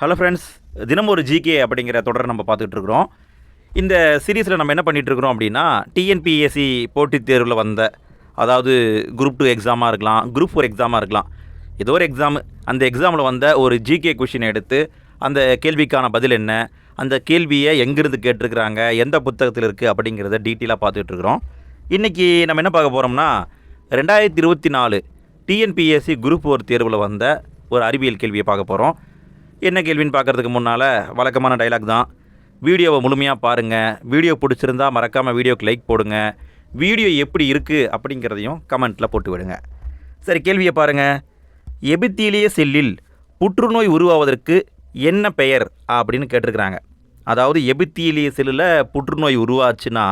Hello friends தினம் ஒரு GK அப்படிங்கிற தொடர் நம்ம பார்த்துட்டு இருக்கிறோம். இந்த சீரீஸில் நம்ம என்ன பண்ணிட்டு இருக்கிறோம் அப்படின்னா டிஎன்பிஎஸ்சி போட்டித் தேர்வில் வந்த அதாவது குரூப் டூ எக்ஸாமாக இருக்கலாம் குரூப் ஃபோர் எக்ஸாமாக இருக்கலாம். ஏதோ ஒரு எக்ஸாமு அந்த எக்ஸாமில் வந்த ஒரு ஜிகே கொஷினை எடுத்து அந்த கேள்விக்கான பதில் என்ன அந்த கேள்வியை எங்கேருந்து கேட்டிருக்கிறாங்க எந்த புத்தகத்தில் இருக்குது அப்படிங்கிறத டீட்டெயிலாக பார்த்துட்ருக்குறோம் இன்றைக்கி நம்ம என்ன பார்க்க போகிறோம்னா ரெண்டாயிரத்தி இருபத்தி நாலு டிஎன்பிஎஸ்சி குரூப் ஃபோர் தேர்வில் வந்த ஒரு அறிவியல் கேள்வியை பார்க்க போகிறோம் என்ன கேள்வின்னு பார்க்குறதுக்கு முன்னால் வழக்கமான டைலாக் தான். வீடியோவை முழுமையாக பாருங்கள் வீடியோ பிடிச்சிருந்தா மறக்காமல் வீடியோக்கு லைக் போடுங்க. வீடியோ எப்படி இருக்குது அப்படிங்கிறதையும் கமெண்ட்டில் போட்டு விடுங்க. சரி கேள்வியை பாருங்கள் எபித்தீலிய செல்லில் புற்றுநோய் உருவாவதற்கு என்ன பெயர் அப்படின்னு கேட்டிருக்கிறாங்க. அதாவது எபித்தீலிய செல்லில் புற்றுநோய் உருவாச்சுன்னா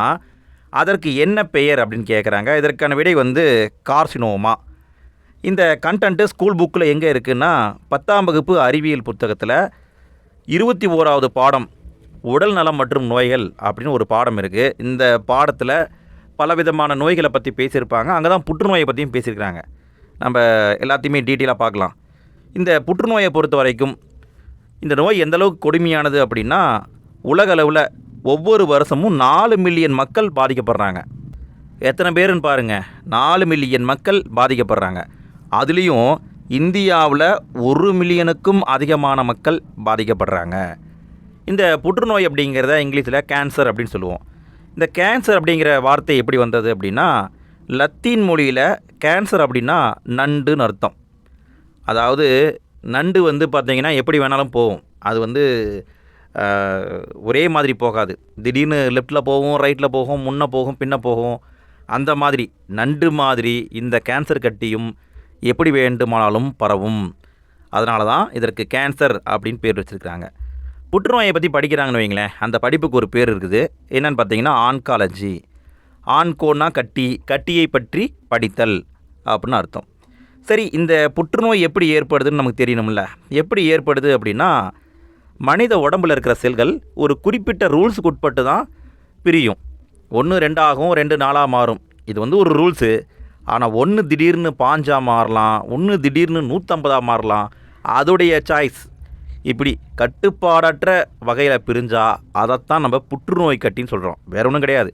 அதற்கு என்ன பெயர் அப்படின்னு கேட்குறாங்க இதற்கான விடை வந்து கார்சினோமா. இந்த கண்டென்ட்டு ஸ்கூல் புக்கில் எங்கே இருக்குன்னா பத்தாம் வகுப்பு அறிவியல் புத்தகத்தில் இருபத்தி ஓராவது பாடம் உடல் நலம் மற்றும் நோய்கள் அப்படின்னு ஒரு பாடம் இருக்குது இந்த பாடத்தில் பலவிதமான நோய்களை பற்றி பேசியிருப்பாங்க. அங்கே தான் புற்றுநோயை பற்றியும் பேசியிருக்கிறாங்க. நம்ம எல்லாத்தையுமே டீட்டெயிலாக பார்க்கலாம். இந்த புற்றுநோயை பொறுத்த வரைக்கும் இந்த நோய் எந்தளவுக்கு கொடுமையானது அப்படின்னா உலகளவில் ஒவ்வொரு வருஷமும் நாலு மில்லியன் மக்கள் பாதிக்கப்படுறாங்க. எத்தனை பேருன்னு பாருங்கள் நாலு மில்லியன் மக்கள் பாதிக்கப்படுறாங்க. அதுலேயும் இந்தியாவில் ஒரு மில்லியனுக்கும் அதிகமான மக்கள் பாதிக்கப்படுறாங்க. இந்த புற்றுநோய் அப்படிங்கிறத இங்கிலீஷில் கேன்சர் அப்படின்னு சொல்லுவோம். இந்த கேன்சர் அப்படிங்கிற வார்த்தை எப்படி வந்தது அப்படின்னா லத்தீன் மொழியில் கேன்சர் அப்படின்னா நண்டுன்னு அர்த்தம். அதாவது நண்டு வந்து பார்த்திங்கன்னா எப்படி வேணாலும் போகும். அது வந்து ஒரே மாதிரி போகாது. திடீர்னு லெஃப்ட்டில் போகும் ரைட்டில் போகும் முன்னே போகும் பின்ன போகும். அந்த மாதிரி நண்டு மாதிரி இந்த கேன்சர் கட்டியும் எப்படி வேண்டுமானாலும் பரவும். அதனால தான் இதற்கு கேன்சர் அப்படின்னு பேர் வச்சுருக்காங்க புற்றுநோயை பற்றி படிக்கிறாங்கன்னு வைங்களேன் அந்த படிப்புக்கு ஒரு பேர் இருக்குது. என்னென்னு பார்த்தீங்கன்னா ஆன்காலஜி ஆன்கோனா கட்டி கட்டியை பற்றி படித்தல் அப்படின்னு அர்த்தம். சரி இந்த புற்றுநோய் எப்படி ஏற்படுதுன்னு நமக்கு தெரியணும்ல. எப்படி ஏற்படுது அப்படின்னா மனித உடம்புல இருக்கிற செல்கள் ஒரு குறிப்பிட்ட ரூல்ஸுக்கு உட்பட்டு தான் பிரியும். ஒன்று ரெண்டாகும் ரெண்டு நாளாக மாறும். இது வந்து ஒரு ரூல்ஸு. ஆனால் ஒன்று திடீர்னு பாஞ்சா மாறலாம் ஒன்று திடீர்னு நூற்றம்பதாக மாறலாம் அதோடைய சாய்ஸ் இப்படி கட்டுப்பாடற்ற வகையில் பிரிஞ்சால் அதைத்தான் நம்ம புற்றுநோய் கட்டின்னு சொல்கிறோம் வேற ஒன்றும் கிடையாது.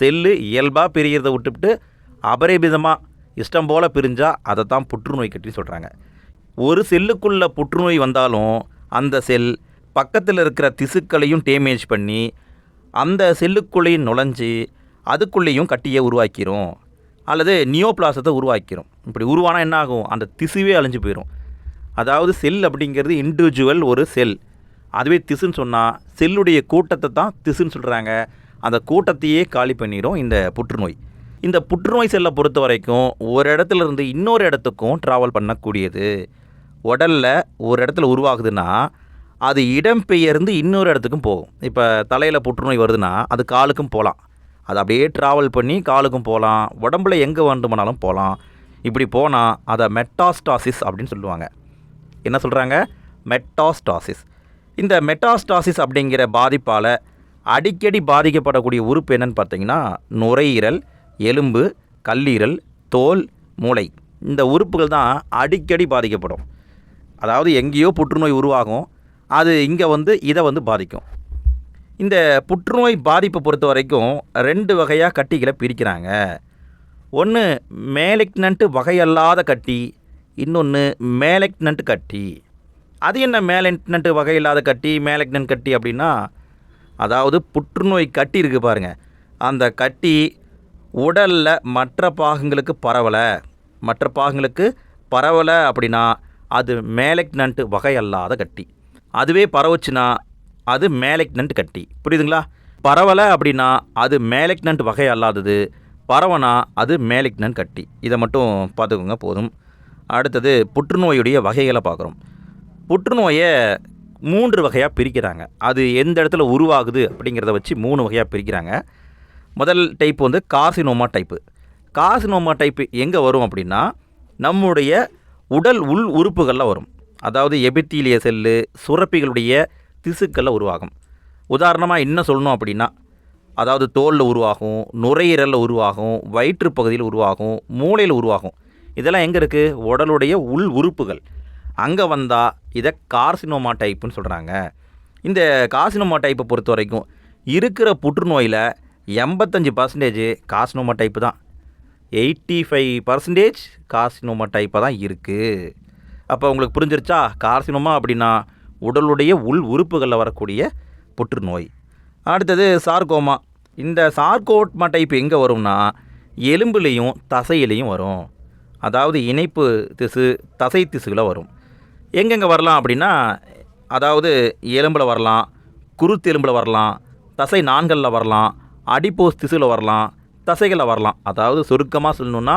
செல்லு இயல்பாக பிரிகிறத விட்டுவிட்டு அபரிமிதமாக இஷ்டம் போல் பிரிஞ்சால் அதைத்தான் புற்றுநோய் கட்டின்னு சொல்கிறாங்க ஒரு செல்லுக்குள்ளே புற்றுநோய் வந்தாலும் அந்த செல் பக்கத்தில் இருக்கிற திசுக்களையும் டேமேஜ் பண்ணி அந்த செல்லுக்குள்ளேயும் நுழைஞ்சு அதுக்குள்ளேயும் கட்டியை உருவாக்கிரும். அல்லது நியோபிளாசத்தை உருவாக்கிடும் இப்படி உருவானா என்ன ஆகும் அந்த திசுவே அழிஞ்சு போயிடும் அதாவது செல் அப்படிங்கிறது இண்டிவிஜுவல் ஒரு செல். அதுவே திசுன்னு சொன்னால் செல்லுடைய கூட்டத்தை தான் திசுன்னு சொல்கிறாங்க அந்த கூட்டத்தையே காலி பண்ணிடும் இந்த புற்றுநோய். இந்த புற்றுநோய் செல்லை பொறுத்த வரைக்கும் ஒரு இடத்துல இருந்து இன்னொரு இடத்துக்கும் ட்ராவல் பண்ணக்கூடியது. உடலில் ஒரு இடத்துல உருவாகுதுன்னா அது இடம்பெயர்ந்து இன்னொரு இடத்துக்கும் போகும். இப்போ தலையில் புற்றுநோய் வருதுன்னா அது காலுக்கும் போகலாம். அது அப்படியே ட்ராவல் பண்ணி காலுக்கும் போகலாம் உடம்புல எங்கே வேண்டுமானாலும் போகலாம் இப்படி போனால் அதை மெட்டாஸ்டாசிஸ் அப்படின்னு சொல்லுவாங்க. என்ன சொல்கிறாங்க மெட்டாஸ்டாசிஸ் இந்த மெட்டாஸ்டாசிஸ் அப்படிங்கிற பாதிப்பால் அடிக்கடி பாதிக்கப்படக்கூடிய உறுப்பு என்னன்னு பார்த்தீங்கன்னா நுரையீரல் எலும்பு கல்லீரல் தோல் மூளை. இந்த உறுப்புகள் தான் அடிக்கடி பாதிக்கப்படும். அதாவது எங்கேயோ புற்றுநோய் உருவாகும். அது இங்கே வந்து இதை வந்து பாதிக்கும். இந்த புற்றுநோய் பாதிப்பை பொறுத்த வரைக்கும் ரெண்டு வகையாக கட்டிகளை பிரிக்கிறாங்க. ஒன்று மேலிக்னன்ட்டு வகையல்லாத கட்டி இன்னொன்று மேலக்னன்ட் கட்டி. அது என்ன மேலக்னன்ட் வகையில்லாத கட்டி மேலக்னன்ட் கட்டி அப்படின்னா அதாவது புற்றுநோய் கட்டி இருக்குது பாருங்கள் அந்த கட்டி உடலில் மற்ற பாகங்களுக்கு பரவலை. மற்ற பாகங்களுக்கு பரவலை அப்படின்னா அது மேலக்னன்ட் வகையல்லாத கட்டி. அதுவே பரவுச்சுன்னா அது மேலக்னன்ட் கட்டி. புரியுதுங்களா? பரவலை அப்படின்னா அது மேலக்னன்ட் வகை அல்லாதது. பரவனா அது மேலக்னன்ட் கட்டி. இதை மட்டும் பார்த்துக்கோங்க போதும். அடுத்தது புற்றுநோயுடைய வகைகளை பார்க்குறோம். புற்றுநோயை மூன்று வகையாக பிரிக்கிறாங்க. அது எந்த இடத்துல உருவாகுது அப்படிங்கிறத வச்சு மூணு வகையாக பிரிக்கிறாங்க. முதல் டைப் வந்து கார்சினோமா டைப்பு. கார்சினோமா டைப்பு எங்கே வரும் அப்படின்னா நம்முடைய உடல் உள் உறுப்புகளில் வரும். அதாவது எபித்தீலிய செல்லு சுரப்பிகளுடைய திசுக்களில் உருவாகும். உதாரணமாக என்ன சொல்லணும் அப்படின்னா அதாவது தோலில் உருவாகும் நுரையீரலில் உருவாகும் வயிற்று பகுதியில் உருவாகும் மூளையில் உருவாகும். இதெல்லாம் எங்கே இருக்குது உடலுடைய உள் உறுப்புகள். அங்கே வந்தால் இதை கார்சினோமா டைப்புன்னு சொல்கிறாங்க இந்த கார்சினோமா டைப்பை பொறுத்த வரைக்கும் இருக்கிற புற்றுநோயில் எண்பத்தஞ்சு பர்சன்டேஜ் கார்சினோமா டைப்பு தான். எயிட்டி ஃபைவ் பர்சன்டேஜ் கார்சினோமா டைப்பாக தான் இருக்குது அப்போ உங்களுக்கு புரிஞ்சிருச்சா? கார்சினோமா அப்படின்னா உடலுடைய உள் உறுப்புகளில் வரக்கூடிய புற்றுநோய். அடுத்தது சார்கோமா இந்த சார்கோட்மா டைப் எங்கே வரும்னா எலும்புலேயும் தசையிலையும் வரும். அதாவது இணைப்பு திசு தசை திசுகளை வரும். எங்கெங்கே வரலாம் அப்படின்னா அதாவது எலும்பில் வரலாம் குருத்தெலும்பில் வரலாம் தசை நான்களில் வரலாம் அடிப்போஸ் திசுவில் வரலாம் தசைகளில் வரலாம். அதாவது சுருக்கமாக சொல்லணுன்னா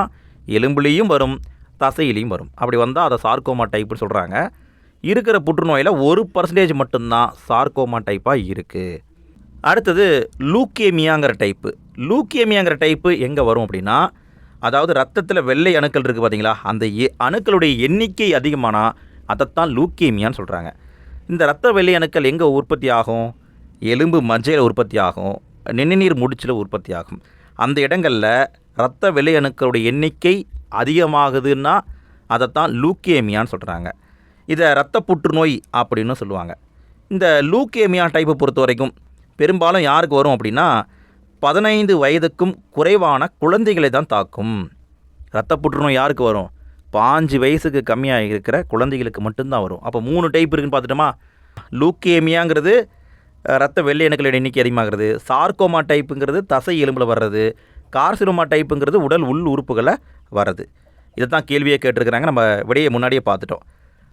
எலும்புலேயும் வரும் தசையிலையும் வரும். அப்படி வந்தால் அதை சார்கோமா டைப்னு சொல்கிறாங்க இருக்கிற புற்றுநோயில் ஒரு பர்சன்டேஜ் மட்டும்தான் சார்கோமா டைப்பாக இருக்குது அடுத்தது லூக்கேமியாங்கிற டைப்பு லூக்கேமியாங்கிற டைப்பு எங்கே வரும் அப்படின்னா அதாவது ரத்தத்தில் வெள்ளை அணுக்கள் இருக்குது பார்த்தீங்களா அந்த எ- அணுக்களுடைய எண்ணிக்கை அதிகமானால் அதைத்தான் லூக்கேமியான்னு சொல்கிறாங்க இந்த ரத்த வெள்ளை அணுக்கள் எங்கே உற்பத்தி ஆகும்? எலும்பு மஞ்சையில் உற்பத்தி ஆகும். நிணநீர் முடிச்சில் உற்பத்தி ஆகும். அந்த இடங்களில் ரத்த வெள்ளை அணுக்களுடைய எண்ணிக்கை அதிகமாகுதுன்னா அதைத்தான் லூக்கேமியான்னு சொல்கிறாங்க இதை ரத்த புற்றுநோய் அப்படின்னு சொல்லுவாங்க. இந்த லூக்கேமியா டைப்பை பொறுத்த வரைக்கும் பெரும்பாலும் யாருக்கு வரும் அப்படின்னா பதினைந்து வயதுக்கும் குறைவான குழந்தைகளை தான் தாக்கும். ரத்த புற்றுநோய் யாருக்கு வரும்? பாஞ்சு வயசுக்கு கம்மியாக இருக்கிற குழந்தைகளுக்கு மட்டும்தான் வரும். அப்போ மூணு டைப் இருக்குன்னு பார்த்துட்டோமா? லூக்கேமியாங்கிறது ரத்த வெள்ளை அணுக்களோட எண்ணிக்கை அதிகமாகிறது. சார்கோமா டைப்புங்கிறது தசை எலும்பில் வர்றது. கார்சிரோமா டைப்புங்கிறது உடல் உள் உறுப்புகளை வர்றது. இதை தான் கேள்வியை கேட்டிருக்கிறாங்க. நம்ம விடையை முன்னாடியே பார்த்துட்டோம்.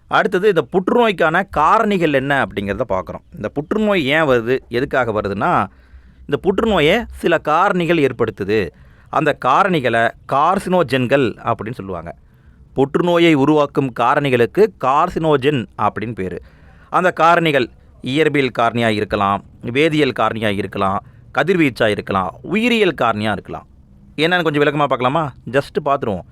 அடுத்தது இந்த புற்றுநோய்க்கான காரணிகள் என்ன அப்படிங்கிறத பார்க்குறோம். இந்த புற்றுநோய் ஏன் வருது? எதுக்காக வருதுன்னா இந்த புற்றுநோயை சில காரணிகள் ஏற்படுத்துது. அந்த காரணிகளை கார்சினோஜென்கள் அப்படின்னு சொல்லுவாங்க. புற்றுநோயை உருவாக்கும் காரணிகளுக்கு கார்சினோஜென் அப்படின்னு பேர். அந்த காரணிகள் இயற்பியல் காரணியாக இருக்கலாம் வேதியியல் காரணியாக இருக்கலாம் கதிர்வீச்சாக இருக்கலாம் உயிரியல் காரணியாக இருக்கலாம். என்னென்னு கொஞ்சம் விளக்கமாக பார்க்கலாமா? ஜஸ்ட்டு பார்த்துருவோம்.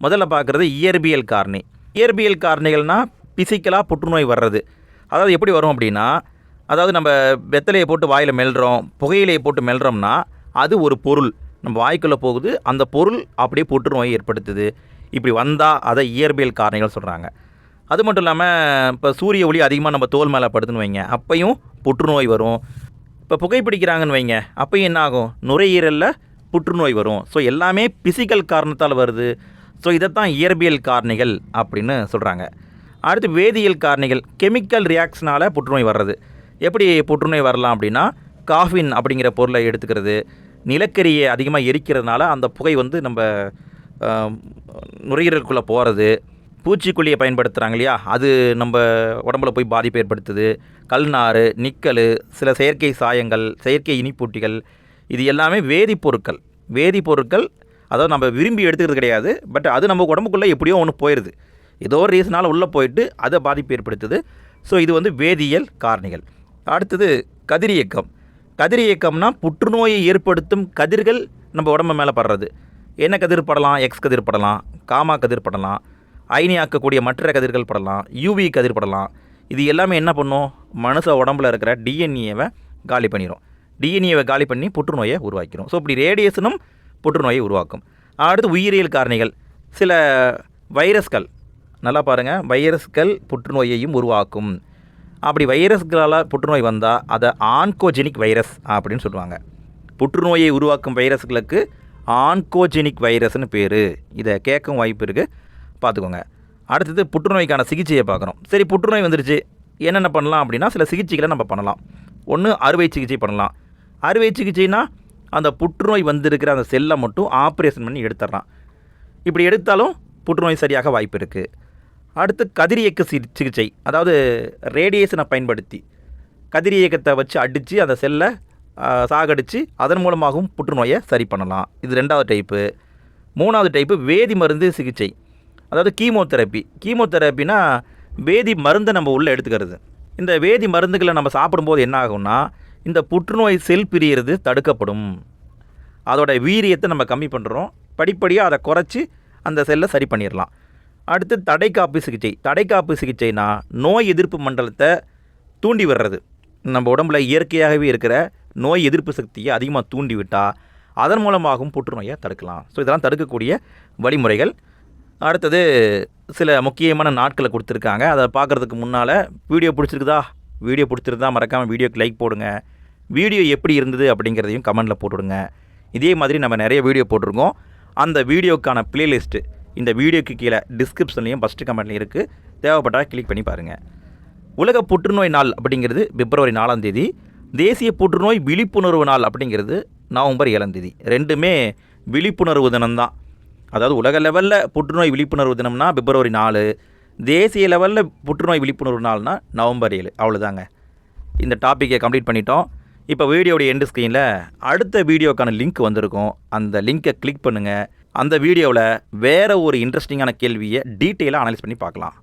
முதல்ல பார்க்குறது இயற்பியல் காரணி. இயற்பியல் காரணிகள்னால் பிசிக்கலாக புற்றுநோய் வர்றது. அதாவது எப்படி வரும் அப்படின்னா அதாவது நம்ம வெத்தலையை போட்டு வாயில் மெல்றோம் புகையிலையை போட்டு மெல்றோம்னா அது ஒரு பொருள். நம்ம வாய்க்குள்ளே போகுது அந்த பொருள் அப்படியே புற்றுநோயை ஏற்படுத்துது. இப்படி வந்தால் அதை இயற்பியல் காரணிகள் சொல்கிறாங்க அது மட்டும் இல்லாமல் இப்போ சூரிய ஒளி அதிகமாக நம்ம தோல் மேலே படுதுன்னு வைங்க அப்பையும் புற்றுநோய் வரும். இப்போ புகைப்பிடிக்கிறாங்கன்னு வைங்க அப்பையும் என்ன ஆகும்? நுரையீரலில் புற்றுநோய் வரும். ஸோ எல்லாமே பிசிக்கல் காரணத்தால் வருது. ஸோ இதைத்தான் இயற்பியல் காரணிகள் அப்படின்னு சொல்கிறாங்க அடுத்து வேதியியல் காரணிகள் கெமிக்கல் ரியாக்ஷனால் புற்றுநோய் வர்றது. எப்படி புற்றுநோய் வரலாம் அப்படின்னா காஃபின் அப்படிங்கிற பொருளை எடுத்துக்கிறது நிலக்கரியை அதிகமாக எரிக்கிறதுனால அந்த புகை வந்து நம்ம நுரையீரலுக்குள்ளே போகிறது பூச்சிக்கொல்லியை பயன்படுத்துகிறாங்க இல்லையா? அது நம்ம உடம்புல போய் பாதிப்பு ஏற்படுத்துது கல்நாறு நிக்கல் சில செயற்கை சாயங்கள் செயற்கை இனிப்பூட்டிகள் இது எல்லாமே வேதிப்பொருட்கள். வேதிப்பொருட்கள் அதாவது நம்ம விரும்பி எடுத்துக்கிறது கிடையாது பட் அது நம்ம உடம்புக்குள்ளே எப்படியோ ஒன்று போயிடுது ஏதோ ஒரு ரீசனால் உள்ளே போயிட்டு அதை பாதிப்பு ஏற்படுத்துது. ஸோ இது வந்து வேதியியல் காரணிகள். அடுத்தது கதிரியக்கம் கதிரியக்கம்னா புற்றுநோயை ஏற்படுத்தும் கதிர்கள் நம்ம உடம்பு மேலே படுறது. என்ன கதிர் படலாம்? எக்ஸ் கதிர் படலாம் காமா கதிர் படலாம் அயனியாக்கக்கூடிய மற்ற கதிர்கள் படலாம் யூவி கதிர் படலாம். இது எல்லாமே என்ன பண்ணும்? மனுஷ உடம்புல இருக்கிற டிஎன்ஏவை காலி பண்ணிடும் டிஎன்ஏவை காலி பண்ணி புற்றுநோயை உருவாக்கிடும் ஸோ இப்படி ரேடியேஷனும் புற்றுநோயை உருவாக்கும். அடுத்து உயிரியல் காரணிகள். சில வைரஸ்கள். நல்லா பாருங்கள் வைரஸ்கள் புற்றுநோயையும் உருவாக்கும். அப்படி வைரஸ்களால் புற்றுநோய் வந்தால் அதை ஆன்கோஜெனிக் வைரஸ் அப்படின்னு சொல்லுவாங்க. புற்றுநோயை உருவாக்கும் வைரஸ்களுக்கு ஆன்கோஜெனிக் வைரஸ்னு பேர். இதை கேட்கும் வாய்ப்பு இருக்குது பார்த்துக்கோங்க. அடுத்தது புற்றுநோய்க்கான சிகிச்சையை பார்க்குறோம் சரி புற்றுநோய் வந்துருச்சு. என்னென்ன பண்ணலாம் அப்படின்னா சில சிகிச்சைகளை நம்ம பண்ணலாம். ஒன்று அறுவை சிகிச்சை பண்ணலாம். அறுவை சிகிச்சைனா அந்த புற்றுநோய் வந்திருக்கிற அந்த செல்லை மட்டும் ஆப்ரேஷன் பண்ணி எடுத்துடலாம் இப்படி எடுத்தாலும் புற்றுநோய் சரியாக வாய்ப்பு இருக்குது அடுத்து கதிரியக்க சி சிகிச்சை அதாவது ரேடியேஷனை பயன்படுத்தி கதிரியக்கத்தை வச்சு அடித்து அந்த செல்லை சாகடித்து அதன் மூலமாகவும் புற்றுநோயை சரி பண்ணலாம். இது ரெண்டாவது டைப்பு மூணாவது டைப்பு வேதி மருந்து சிகிச்சை அதாவது கீமோதெரப்பி கீமோதெரப்பினா வேதி மருந்தை நம்ம உள்ளே எடுத்துக்கிறது. இந்த வேதி மருந்துகளை நம்ம சாப்பிடும்போது என்ன ஆகும்னா இந்த புற்றுநோய் செல் பிரியறது தடுக்கப்படும். அதோட வீரியத்தை நம்ம கம்மி பண்ணுறோம் படிப்படியாக அதை குறைச்சி அந்த செல்லை சரி பண்ணிடலாம் அடுத்து தடைக்காப்பு சிகிச்சை. தடைக்காப்பு சிகிச்சைனா நோய் எதிர்ப்பு மண்டலத்தை தூண்டி விடுறது. நம்ம உடம்புல இயற்கையாகவே இருக்கிற நோய் எதிர்ப்பு சக்தியை அதிகமாக தூண்டி விட்டால் அதன் மூலமாகவும் புற்றுநோயை தடுக்கலாம். ஸோ இதெல்லாம் தடுக்கக்கூடிய வழிமுறைகள். அடுத்தது சில முக்கியமான நாட்களை கொடுத்துருக்காங்க. அதை பார்க்குறதுக்கு முன்னால் வீடியோ பிடிச்சிருக்குதா? வீடியோ பிடிச்சிருந்தா மறக்காமல் வீடியோக்கு லைக் போடுங்க. வீடியோ எப்படி இருந்தது அப்படிங்கிறதையும் கமெண்டில் போட்டுவிடுங்க இதே மாதிரி நம்ம நிறைய வீடியோ போட்டிருக்கோம். அந்த வீடியோக்கான பிளேலிஸ்ட்டு இந்த வீடியோக்கு கீழே டிஸ்கிரிப்ஷன்லேயும் ஃபஸ்ட்டு கமெண்ட்லையும் இருக்குது தேவைப்பட்டால் கிளிக் பண்ணி பாருங்கள் உலக புற்றுநோய் நாள் அப்படிங்கிறது பிப்ரவரி நாலாம் தேதி. தேசிய புற்றுநோய் விழிப்புணர்வு நாள் அப்படிங்கிறது நவம்பர் ஏழாம் தேதி. ரெண்டுமே விழிப்புணர்வு தினம்தான். அதாவது உலக லெவலில் புற்றுநோய் விழிப்புணர்வு தினம்னா பிப்ரவரி நாலு தேசிய லெவலில் புற்றுநோய் விழிப்புணர்வு நாள்னா நவம்பர் ஏழு. அவ்வளோதாங்க இந்த டாப்பிக்கை கம்ப்ளீட் பண்ணிட்டோம். இப்போ வீடியோடைய எண்டு ஸ்க்ரீனில் அடுத்த வீடியோக்கான லிங்க் வந்திருக்கும். அந்த லிங்க்கை கிளிக் பண்ணுங்கள் அந்த வீடியோவில் வேறு ஒரு இன்ட்ரெஸ்டிங்கான கேள்வியை டீட்டெயிலாக அனலைஸ் பண்ணி பார்க்கலாம்.